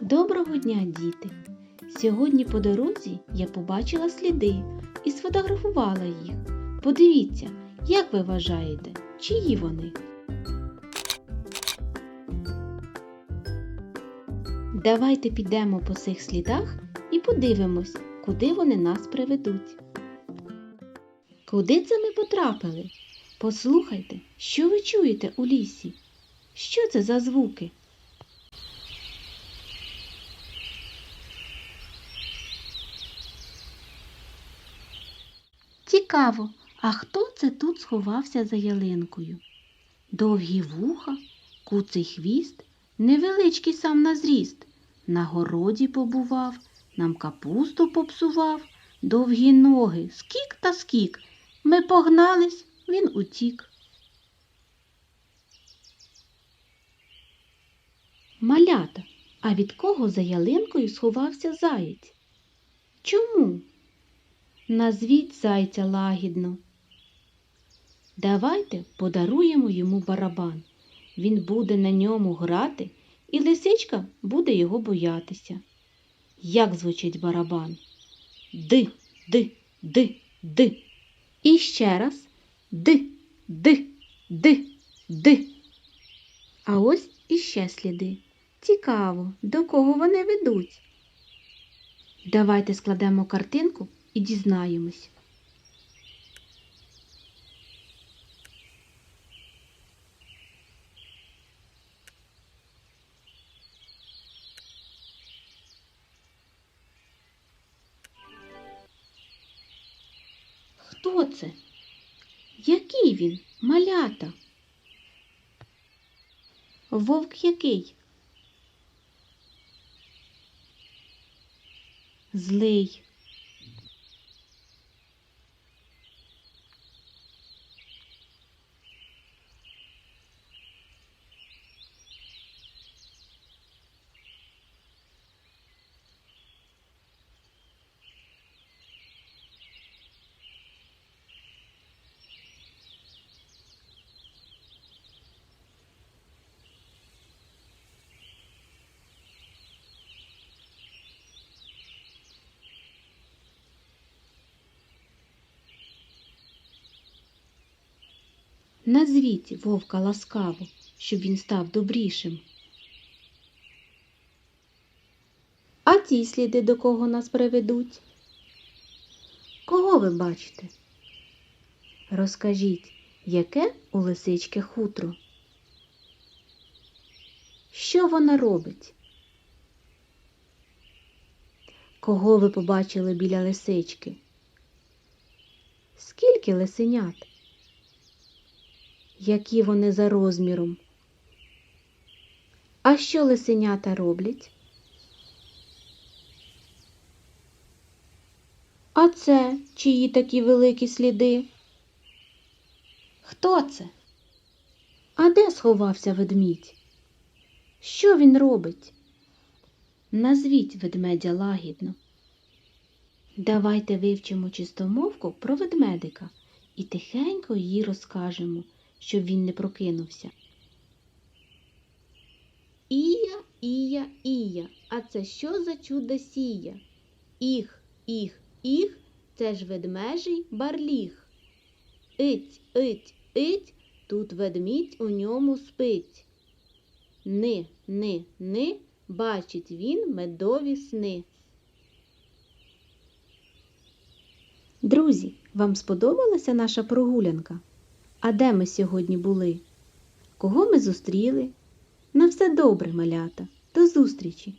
Доброго дня, діти! Сьогодні по дорозі я побачила сліди і сфотографувала їх. Подивіться, як ви вважаєте, чиї вони? Давайте підемо по цих слідах і подивимось, куди вони нас приведуть. Куди це ми потрапили? Послухайте, що ви чуєте у лісі? Що це за звуки? Цікаво, а хто це тут сховався за ялинкою? Довгі вуха, куций хвіст, невеличкий сам на зріст. На городі побував, нам капусту попсував, довгі ноги, скік та скік. Ми погнались, він утік. Малята, а від кого за ялинкою сховався заєць? Чому? Назвіть зайця лагідно. Давайте подаруємо йому барабан. Він буде на ньому грати, і лисичка буде його боятися. Як звучить барабан? Ди, ди, ди, ди. І ще раз ди, ди, ди, ди. А ось іще сліди. Цікаво, до кого вони ведуть. Давайте складемо картинку і дізнаємось. Хто це? Який він? Малята? Вовк який? Злий. Назвіть вовка ласкаво, щоб він став добрішим. А ті сліди до кого нас приведуть? Кого ви бачите? Розкажіть, яке у лисички хутро? Що вона робить? Кого ви побачили біля лисички? Скільки лисенят? Які вони за розміром. А що лисенята роблять? А це чиї такі великі сліди? Хто це? А де сховався ведмідь? Що він робить? Назвіть ведмедя лагідно. Давайте вивчимо чистомовку про ведмедика і тихенько їй розкажемо щоб він не прокинувся. Ія, ія, ія. А це що за чудо сія? Іх, іх, іх, це ж ведмежий барліг. Ить, ить, ить, тут ведмідь у ньому спить. Ни, ни, ни, бачить він медові сни. Друзі, вам сподобалася наша прогулянка? А де ми сьогодні були? Кого ми зустріли? На все добре, малята. До зустрічі!